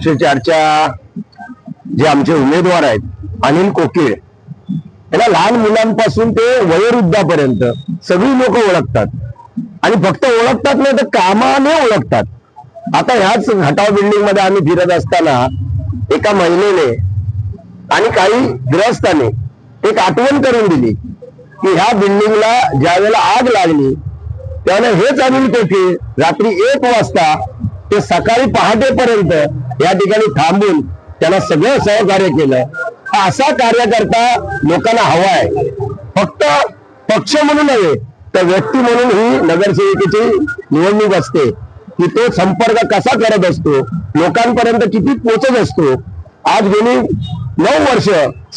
एकशे चारच्या जे आमचे उमेदवार आहेत अनिल कोकिळ याला लहान मुलांपासून ते वयोवृद्धापर्यंत सगळी लोक ओळखतात. आणि फक्त ओळखतात नाही तर कामाने ओळखतात. आता ह्याच घटाव बिल्डिंगमध्ये आम्ही फिरत असताना एका महिलेने आणि काही ग्रस्ताने एक आठवण करून दिली की ह्या बिल्डिंगला ज्या वेळेला आग लागली त्यावेळेला हेच अनिल कोकिळ रात्री एक वाजता ते सकाळी पहाटेपर्यंत या ठिकाणी थांबून त्यांना सगळं सहकार्य केलं. असा कार्यकर्ता लोकांना हवा आहे. फक्त पक्ष म्हणून नव्हे तर व्यक्ती म्हणून ही नगरसेविकेची निवडणूक असते की तो संपर्क कसा करत असतो लोकांपर्यंत किती पोचत असतो. आज गेली नऊ वर्ष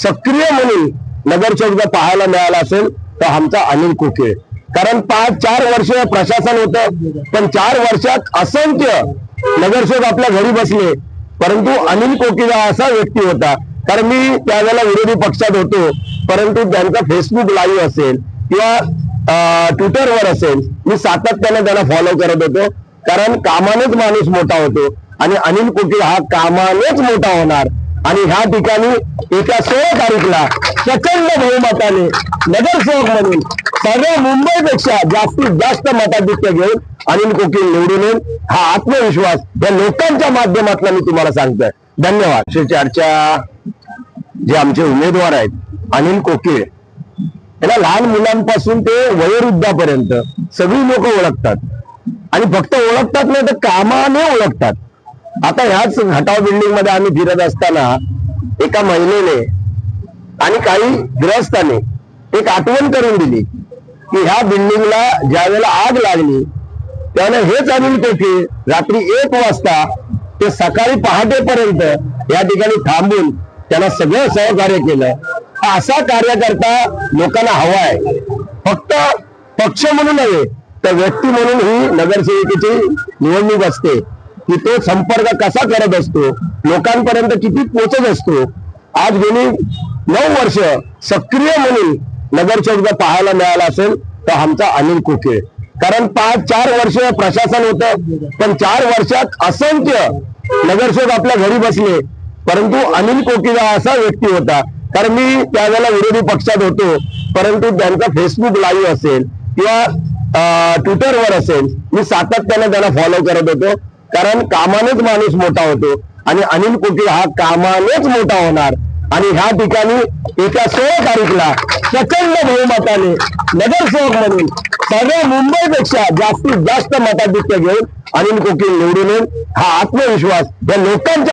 सक्रिय म्हणून नगरसेवक जर पाहायला मिळाला असेल तर आमचा अनिल कुके. कारण पाच चार वर्ष प्रशासन होतं पण चार वर्षात असंख्य नगरसेवक आपल्या घरी बसले परंतु अनिल कोकिला असा व्यक्ती होता. कारण मी त्यावेळेला विरोधी पक्षात होतो. परंतु त्यांचा फेसबुक लाईव्ह असेल किंवा ट्विटरवर असेल मी सातत्याने त्यांना फॉलो करत होतो. कारण कामानेच माणूस मोठा होतो आणि अनिल कोकिळ हा कामानेच मोठा होणार. आणि ह्या ठिकाणी एका सोळा तारीखला प्रचंड बहुमताने नगरसेवक म्हणून सगळ्या मुंबईपेक्षा जास्तीत जास्त मताधिक्य घेऊन अनिल कोकील निवडून येईल. हा आत्मविश्वास या लोकांच्या माध्यमातला मी तुम्हाला सांगतोय. धन्यवाद. श्री चारच्या जे आमचे उमेदवार आहेत अनिल कोकीळ याला लहान मुलांपासून ते वयोवृद्धापर्यंत सगळी लोक ओळखतात. आणि फक्त ओळखतात नाही तर कामाने ओळखतात. आता ह्याच हटाव बिल्डिंगमध्ये आम्ही फिरत असताना एका महिलेने आणि काही ग्रस्ताने एक आठवण करून दिली की ह्या बिल्डिंगला ज्या वेळेला आग लागली त्यावेळेला हेच अनिल कोठे? रात्री एक वाजता ते सकाळी पहाटेपर्यंत या ठिकाणी थांबून त्यांना सगळं सहकार्य केलं. असा कार्यकर्ता लोकांना हवा आहे. फक्त पक्ष म्हणून नव्हे तर व्यक्ती म्हणून ही नगरसेविकेची निवडणूक असते की तो संपर्क कसा करत असतो लोकांपर्यंत किती पोचत असतो. आज गेली नऊ वर्ष सक्रिय म्हणून नगरसेवक पाहायला मिळाला असेल तर आमचा अनिल कोके कारण पाच चार वर्ष प्रशासन होतं पण चार वर्षात असंख्य नगरसेवक आपल्या घरी बसले परंतु अनिल कोकिला असा व्यक्ती होता. कारण मी त्यावेळेला विरोधी पक्षात होतो परंतु त्यांचा फेसबुक लाईव्ह असेल किंवा ट्विटरवर असेल मी सातत्याने त्यांना फॉलो करत होतो. कारण कामानेच माणूस मोठा होतो आणि अनिल कोकिळ हा कामानेच मोठा होणार. आणि ह्या ठिकाणी एका सोळा तारीखला प्रचंड बहुमताने नगरसेवक म्हणून सगळ्या मुंबईपेक्षा जास्तीत जास्त मताधिक्य घेऊन अनिल कोकिळ निवडून हा आत्मविश्वास या लोकांच्या